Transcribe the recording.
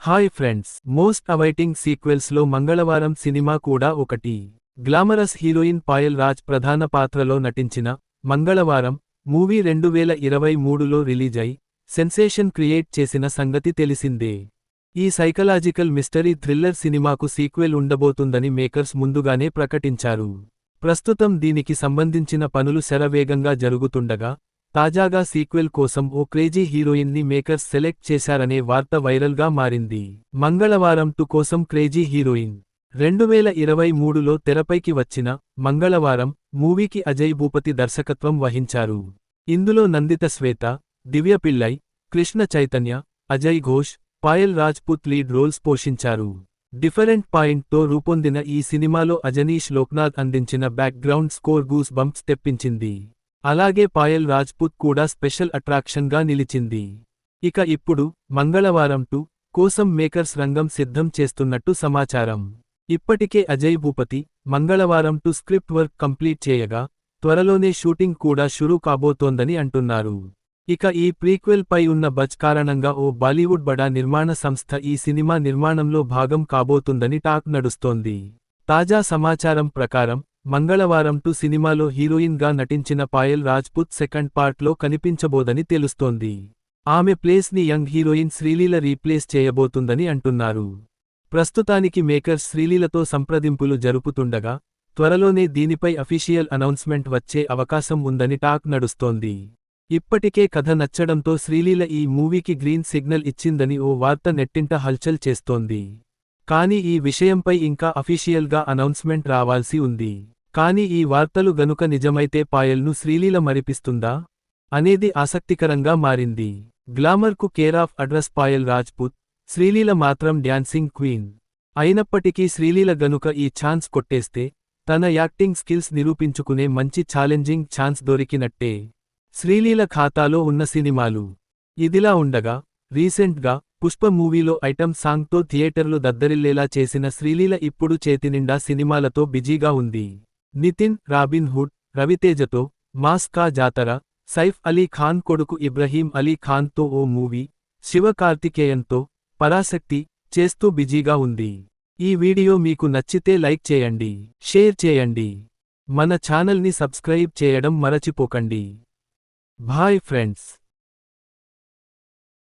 Hi friends most awaiting సీక్వెల్స్లో Mangalavaaram cinema కూడా ఒకటి. గ్లామరస్ హీరోయిన్ పాయల్ రాజ్ ప్రధాన పాత్రలో నటించిన మంగళవారం మూవీ రెండు వేల ఇరవై మూడులో రిలీజ్ అయి సెన్సేషన్ క్రియేట్ చేసిన సంగతి తెలిసిందే. ఈ సైకలాజికల్ మిస్టరీ థ్రిల్లర్ సినిమాకు సీక్వెల్ ఉండబోతుందని మేకర్స్ ముందుగానే ప్రకటించారు. ప్రస్తుతం దీనికి సంబంధించిన పనులు శరవేగంగా జరుగుతుండగా తాజాగా సీక్వెల్ కోసం ఓ క్రేజీ హీరోయిన్ని మేకర్స్ సెలెక్ట్ చేశారనే వార్త వైరల్గా మారింది. మంగళవారం టు కోసం క్రేజీ హీరోయిన్. రెండు వేల ఇరవై మూడులో తెరపైకి వచ్చిన మంగళవారం మూవీకి అజయ్ భూపతి దర్శకత్వం వహించారు. ఇందులో నందిత శ్వేత దివ్య పిళ్ళై కృష్ణ చైతన్య అజయ్ ఘోష్ పాయల్ రాజ్పుత్ లీడ్ రోల్స్ పోషించారు. డిఫరెంట్ పాయింట్తో రూపొందిన ఈ సినిమాలో అజనీష్ లోక్నాథ్ అందించిన బ్యాక్గ్రౌండ్ స్కోర్ గూస్ బంప్స్ తెప్పించింది. అలాగే పాయల్ రాజ్పుత్ కూడా స్పెషల్ అట్రాక్షన్గా నిలిచింది. ఇక ఇప్పుడు మంగళవారం టు కోసం మేకర్స్ రంగం సిద్ధం చేస్తున్నట్టు సమాచారం. ఇప్పటికే అజయ్ భూపతి మంగళవారం టు స్క్రిప్ట్ వర్క్ కంప్లీట్ చేయగా త్వరలోనే షూటింగ్ కూడా షురూ కాబోతోందని అంటున్నారు. ఇక ఈ ప్రీక్వెల్ పై ఉన్న బజ్ కారణంగా ఓ బాలీవుడ్ బడా నిర్మాణ సంస్థ ఈ సినిమా నిర్మాణంలో భాగం కాబోతుందని టాక్ నడుస్తోంది. తాజా సమాచారం ప్రకారం మంగళవారం టు సినిమాలో హీరోయిన్గా నటించిన పాయల్ రాజ్పుత్ సెకండ్ పార్ట్లో కనిపించబోదని తెలుస్తోంది. ఆమె ప్లేస్ని యంగ్ హీరోయిన్ శ్రీలీల రీప్లేస్ చేయబోతుందని అంటున్నారు. ప్రస్తుతానికి మేకర్స్ శ్రీలీలతో సంప్రదింపులు జరుపుతుండగా త్వరలోనే దీనిపై అఫీషియల్ అనౌన్స్మెంట్ వచ్చే అవకాశం ఉందని టాక్ నడుస్తోంది. ఇప్పటికే కథ నచ్చడంతో శ్రీలీల ఈ మూవీకి గ్రీన్ సిగ్నల్ ఇచ్చిందని ఓ వార్త నెట్టింట హల్చల్ చేస్తోంది. కానీ ఈ విషయంపై ఇంకా అఫీషియల్గా అనౌన్స్మెంట్ రావాల్సి ఉంది. కానీ ఈ వార్తలు గనుక నిజమైతే పాయల్ను శ్రీలీల మరిపిస్తుందా? అనేది ఆసక్తికరంగా మారింది. గ్లామర్కు care of address Payal Rajput Sreeleela మాత్రం డ్యాన్సింగ్ క్వీన్. అయినప్పటికీ శ్రీలీల గనుక ఈ ఛాన్స్ కొట్టేస్తే తన యాక్టింగ్ స్కిల్స్ నిరూపించుకునే మంచి ఛాలెంజింగ్ ఛాన్స్ దొరికినట్టే. శ్రీలీల ఖాతాలో ఉన్న సినిమాలు. ఇదిలా ఉండగా రీసెంట్గా పుష్ప మూవీలో ఐటమ్ సాంగ్తో థియేటర్లు దద్దరిల్లేలా చేసిన శ్రీలీల ఇప్పుడు చేతినిండా సినిమాలతో బిజీగా ఉంది. నితిన్ రాబిన్ హుడ్ రవితేజతో మాస్ కా జాతర సైఫ్ అలీ ఖాన్ కొడుకు ఇబ్రహీం అలీ ఖాన్తో ఓ మూవీ శివకార్తికేయన్తో పరాశక్తి చేస్తూ బిజీగా ఉంది. ఈ వీడియో మీకు నచ్చితే లైక్ చేయండి షేర్ చేయండి. మన ఛానల్ని సబ్స్క్రైబ్ చేయడం మరచిపోకండి. Bye friends.